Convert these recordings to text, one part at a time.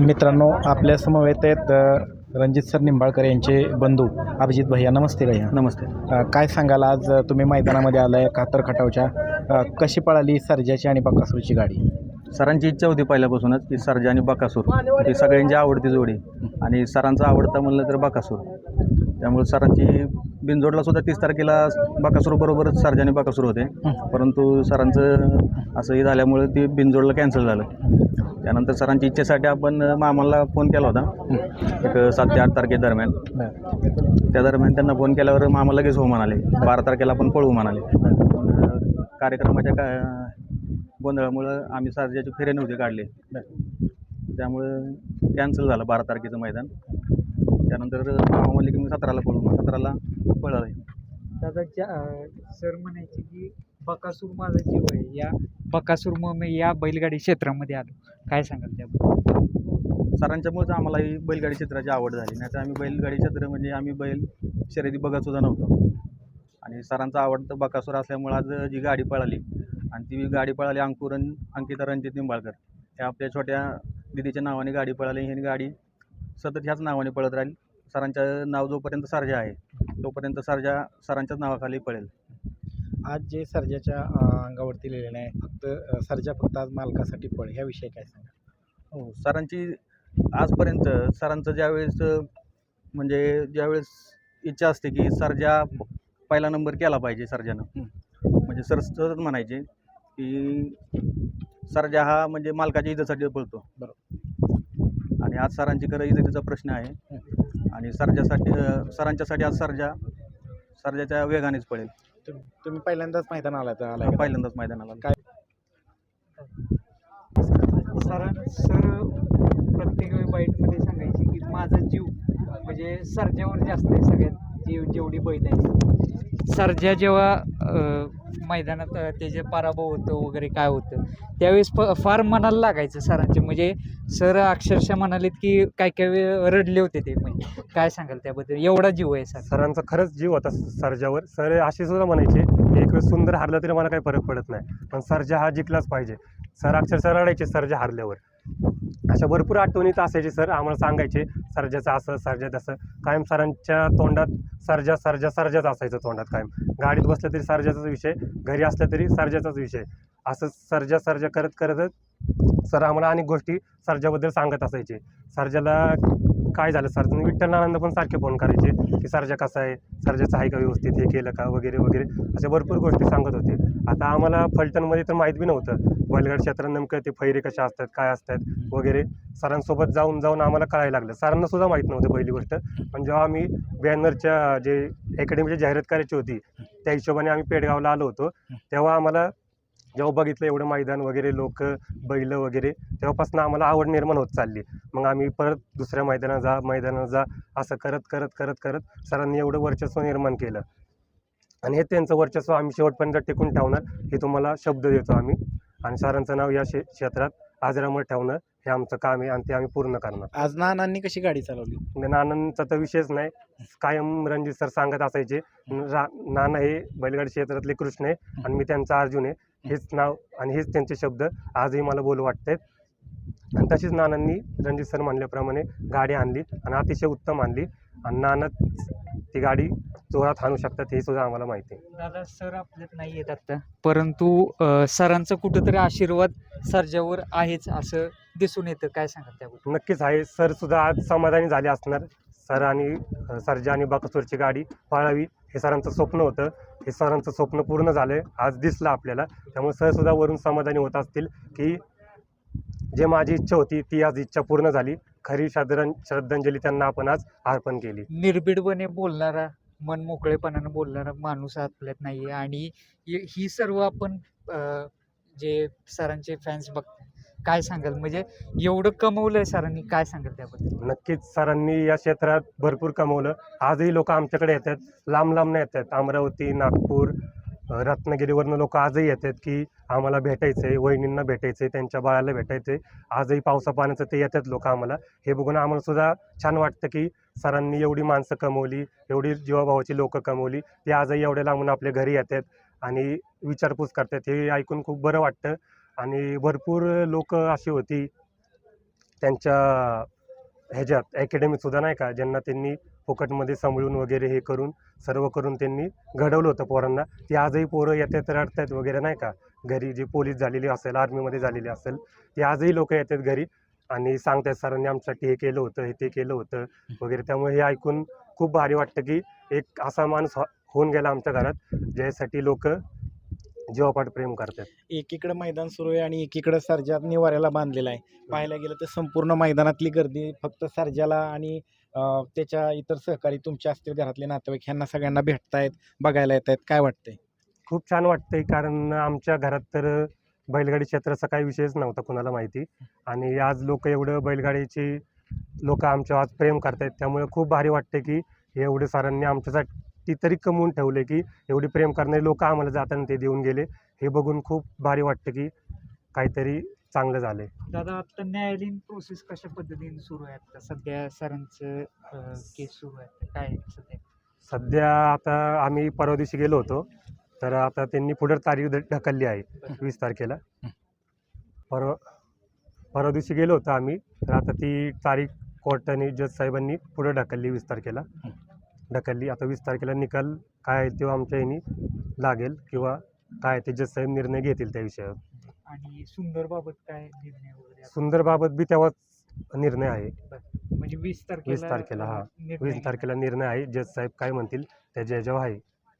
मित्रांनो आपल्या समवेत आहेत रणजित सर निंबाळकर यांचे बंधू अभिजित भैया. नमस्ते भैया. नमस्ते. अ, काय सांगाल आज तुम्ही मैदानामध्ये आलाय कातर खटावच्या अ, कशी पळाली सर्जाची आणि बकासूरची गाडी? सरांची इच्छा होती पहिल्यापासूनच की सर्जा आणि बकासूर ही सगळ्यांची आवडती जोडी आणि सरांचा आवडता म्हणलं तर बकासूर. त्यामुळे सरांची बिनजोडला सुद्धा तीस तारखेला बकासूर बरोबरच सर्जा आणि बकासूर होते. परंतु सरांचं असं हे झाल्यामुळे ते बिनजोडला कॅन्सल झालं. त्यानंतर सरांची इच्छेसाठी आपण मामाला फोन केला होता. एक सात ते आठ तारखेदरम्यान त्या दरम्यान त्यांना फोन केल्यावर मामा लगेच हो म्हणाले. बारा. तारखेला आपण पळू म्हणाले. कार्यक्रमाच्या का गोंधळामुळं आम्ही सर्जाचे फेरे नव्हते काढले. त्यामुळं कॅन्सल झालं बारा तारखेचं मैदान. त्यानंतर मामा म्हणले की मी सतराला पळू मग सतराला पळाले दादा ज्या सर म्हणायचे की बकासूर माझा जीव आहे. या बकासूर मग मी या बैलगाडी क्षेत्रामध्ये आलो. काय सांगाल त्याबद्दल? सरांच्यामुळेच आम्हाला ही बैलगाडी क्षेत्राची आवड झाली. नाही तर आम्ही बैलगाडी क्षेत्र म्हणजे आम्ही बैल शर्यती बघत सुद्धा नव्हतो. आणि सरांचा आवडतं बकासूर असल्यामुळं आज जी गाडी पळाली आणि ती गाडी पळाली अंकुरन अंकिता रणजित निंबाळकर. ह्या आपल्या छोट्या दिदीच्या नावाने गाडी पळाली. ही गाडी सतत ह्याच नावाने पळत राहील. सरांचं नाव जोपर्यंत सर्जा आहे तोपर्यंत सर्जा सरांच्याच नावाखाली पळेल. आज जे सर्जाच्या अंगावरती लिहिलेलं आहे फक्त सर्जा फक्त आज मालकासाठी पळ ह्याविषयी काय सांगा हो सरांची आजपर्यंत सरांचं ज्यावेळेस म्हणजे ज्यावेळेस इच्छा असते की सर्जा पहिला नंबर केला पाहिजे सर्जानं. म्हणजे सर सतत म्हणायचे की सर्जा हा म्हणजे मालकाच्या इज्जतीसाठी पळतो. बरोबर. आणि आज सरांची खरं इज्जतीचा प्रश्न आहे. आणि सर्जासाठी सरांच्यासाठी आज सर्जा सर्जाच्या वेगानेच पळेल. तुम- तुम्ही पहिल्यांदाच मैदान आलाय तर आलाय का? पहिल्यांदाच मैदानाला काय? सर सर प्रत्येक वेळी बाईटमध्ये सांगायचे की माझा जीव म्हणजे सर्जावर जास्त आहे सगळ्यात जीव जेवढी बैल आहे सर्जा जेव्हा अं, मैदानात ते त्याचे पराभव होतं वगैरे काय होतं त्यावेळेस फ फार मनाला लागायचं सरांचे. म्हणजे सर अक्षरशः म्हणालेत की काय काय वेळ रडले होते ते. म्हणजे काय सांगाल त्याबद्दल? एवढा जीव आहे सर. सरांचा खरंच जीव होता सरजावर सर असे सुद्धा म्हणायचे एक वेळ सुंदर हारलं तरी मला काही फरक पडत नाही. पण सरजा हा जिंकलाच पाहिजे. सर अक्षरशः रडायचे सरजा हारल्यावर. अशा भरपूर आठवणीत असायचे सर. आम्हाला सांगायचे सर्जाचं असं सर्जा तसं. कायम सरांच्या तोंडात सर्जा सर्जा सर्जाच असायचं तोंडात कायम. गाडीत बसलं तरी सर्जाचाच विषय घरी असलं तरी सर्जाचाच विषय. असं सर्जा सर्जा करत करतच सर आम्हाला अनेक गोष्टी सर्जाबद्दल सांगत असायचे. सर्जाला काय झालं सर? विठ्ठल नानंद पण सारखे फोन करायचे की सर्जा कसा आहे? सर्जाचं आहे का व्यवस्थित हे केलं का? वगैरे वगैरे. अशा भरपूर गोष्टी सांगत होते. आता आम्हाला फलटणमध्ये तर माहीत बी नव्हतं. बैलगाड क्षेत्रात नेमकं ते फैरे कशा असतात काय असतात वगैरे. सरांसोबत जाऊन जाऊन आम्हाला कळायला लागलं. सरांना सुद्धा माहीत नव्हतं पहिली गोष्ट. पण जेव्हा आम्ही बॅनरच्या जे अकॅडमीची जाहिरात करायची होती त्या हिशोबाने आम्ही पेडगावला आलो होतो. तेव्हा आम्हाला जेव्हा बघितलं एवढं मैदान वगैरे लोक बैल वगैरे तेव्हापासून आम्हाला आवड निर्माण होत चालली. मग आम्ही परत दुसऱ्या मैदानात जा मैदानात जा असं करत करत करत करत सरांनी एवढं वर्चस्व निर्माण केलं. आणि हे त्यांचं वर्चस्व आम्ही शेवटपर्यंत टिकून ठेवणार हे तुम्हाला शब्द देतो आम्ही. आणि सरांचं नाव या शे क्षेत्रात आजरामर ठेवणं हे आमचं काम आहे आणि ते आम्ही पूर्ण करणार. आज नानांनी कशी गाडी चालवली? म्हणजे नानांचा तर विषयच नाही. कायम रणजित सर सांगत असायचे रा नाना हे बैलगाडी क्षेत्रातले कृष्ण आहे आणि मी त्यांचा अर्जुन आहे. हेच नाव आणि हेच त्यांचे शब्द आजही मला बोलू वाटतात आणि तशीच नानांनी रणजित सर म्हणल्याप्रमाणे गाडी आणली आणि अतिशय उत्तम आणली. आणि नानाच ती गाडी जोरात आणू शकतात हे सुद्धा आम्हाला माहिती आहे. दादा सर आपल्यात नाही येत आता. परंतु अ, सरांचा कुठंतरी आशीर्वाद सर्जावर आहेच असं दिसून येतं. काय सांगाल त्याबद्दल? नक्कीच आहे. सर सुद्धा आज समाधानी झाले असणार. सर आणि सर्जा आणि बाकसूरची गाडी पळावी हे सरांचं स्वप्न होतं. हे सरांचं स्वप्न पूर्ण झालं आज दिसलं आपल्याला. त्यामुळे सरसुद्धा वरून समाधानी होत असतील की जे माझी इच्छा होती ती आज इच्छा पूर्ण झाली. खरी श्रद्धां श्रद्धांजली त्यांना आपण आज अर्पण केली. निर्भीडपणे बोलणारा मन मोकळेपणानं बोलणारा माणूस आपल्यात नाही आहे आणि ही सर्व आपण जे सरांचे फॅन्स बघ काय सांगाल? म्हणजे एवढं कमवलंय सरांनी काय सांगाल त्याबद्दल? नक्कीच सरांनी या क्षेत्रात भरपूर कमवलं. आजही लोक आमच्याकडे येतात. लांब लांब येतात. अमरावती नागपूर अ, रत्नागिरीवरनं लोक आजही येतात की आम्हाला भेटायचं आहे वहिनींना भेटायचं आहे त्यांच्या बाळाला भेटायचं आहे आजही पावसा पाण्याचं ते येतात लोक आम्हाला. हे बघून आम्हाला सुद्धा छान वाटतं की सरांनी एवढी माणसं कमवली एवढी जीवाभावाची लोकं कमवली. ते आजही एवढ्या लांबून आपल्या घरी येतात आणि विचारपूस करतात. हे ऐकून खूप बरं वाटतं. आणि भरपूर लोक अशी होती त्यांच्या ह्याच्यात अकॅडमीसुद्धा नाही का ज्यांना त्यांनी फुकटमध्ये सांभाळून वगैरे हे करून सर्व करून त्यांनी घडवलं होतं पोरांना. ती आजही पोरं येतात रडतात वगैरे नाही का? घरी जी पोलीस झालेली असेल आर्मीमध्ये झालेली असेल ती आजही लोक येतात घरी आणि सांगतात सरांनी आमच्यासाठी हे केलं होतं हे ते केलं होतं वगैरे. त्यामुळे हे ऐकून खूप भारी वाटतं की एक असा माणूस हो- होऊन गेला आमच्या घरात ज्यासाठी लोक जीवापाठ प्रेम करतात. एकीकडे मैदान सुरू आहे आणि एकीकडे सर्जा निवाऱ्याला बांधलेला आहे. पाहायला गेलं तर संपूर्ण मैदानातली गर्दी फक्त सर्जाला आणि अं, त्याच्या इतर सहकारी तुमचे असतील घरातले नातेवाईक ह्यांना सगळ्यांना भेटतायत बघायला येत आहेत काय वाटतंय? खूप छान वाटतंय कारण आमच्या घरात तर बैलगाडी क्षेत्राचा काही विषयच नव्हता कुणाला माहिती. आणि आज लोक एवढं बैलगाडीची लोक आमच्यावर आज प्रेम करतायत. त्यामुळे खूप भारी वाटते की एवढे सरांनी आमच्यासाठी तरी कमवून ठेवले की एवढी प्रेम करणारे लोक आम्हाला जाताना ते देऊन गेले. हे बघून खूप भारी वाटतं की काहीतरी चांगलं झालंय. दादा आता न्यायालयीन प्रोसेस कशा पद्धतीने सुरू आहे आता सध्या सरांचं केस सुरू आहे. काय सध्या? सध्या आता आम्ही परवा दिवशी गेलो होतो. तर आता त्यांनी पुढे तारीख ढ- ढकलली आहे वीस तारखेला. परवा परवा दिवशी गेलो होतो आम्ही. तर आता ती तारीख कोर्टाने जज साहेबांनी पुढे ढकलली वीस तारखेला. ढकलली आता वीस तारखेला निकाल काय आहे तेव्हा आमच्या ह्यानी लागेल किंवा काय ते जज साहेब निर्णय घेतील त्या विषयावर आणि सुंदर बाबत काय निर्णय वगैरे? सुंदरबाबत बी तेव्हाच निर्णय आहे म्हणजे वीस तारखेला वीस तारखेला, हा. निर्णय वीस. तारखेला निर्णय आहे जज साहेब काय म्हणतील त्याच्या ह्याच्यावर आहे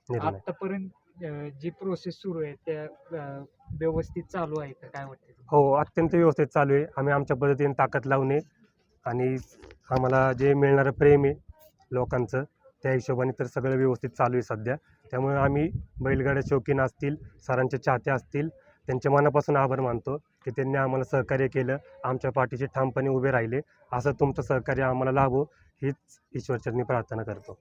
निर्णय आतापर्यंत अं, जी प्रोसेस सुरू आहे त्या अं, व्यवस्थित चालू आहे का काय वाटतं तुम्हाला? हो अत्यंत व्यवस्थित चालू आहे आम्ही आमच्या पद्धतीने ताकद लावणे आणि आम्हाला जे मिळणारं प्रेम आहे लोकांचं त्या हिशोबाने तर सगळं व्यवस्थित चालू आहे सध्या. त्यामुळे आम्ही बैलगाड्या शौकीन असतील सरांचे चाहते असतील त्यांच्या मनापासून आभार मानतो की त्यांनी आम्हाला सहकार्य केलं आमच्या पाठीशी ठामपणे उभे राहिले. असं तुमचं सहकार्य आम्हाला लाभो हीच ईश्वरचरणी प्रार्थना करतो.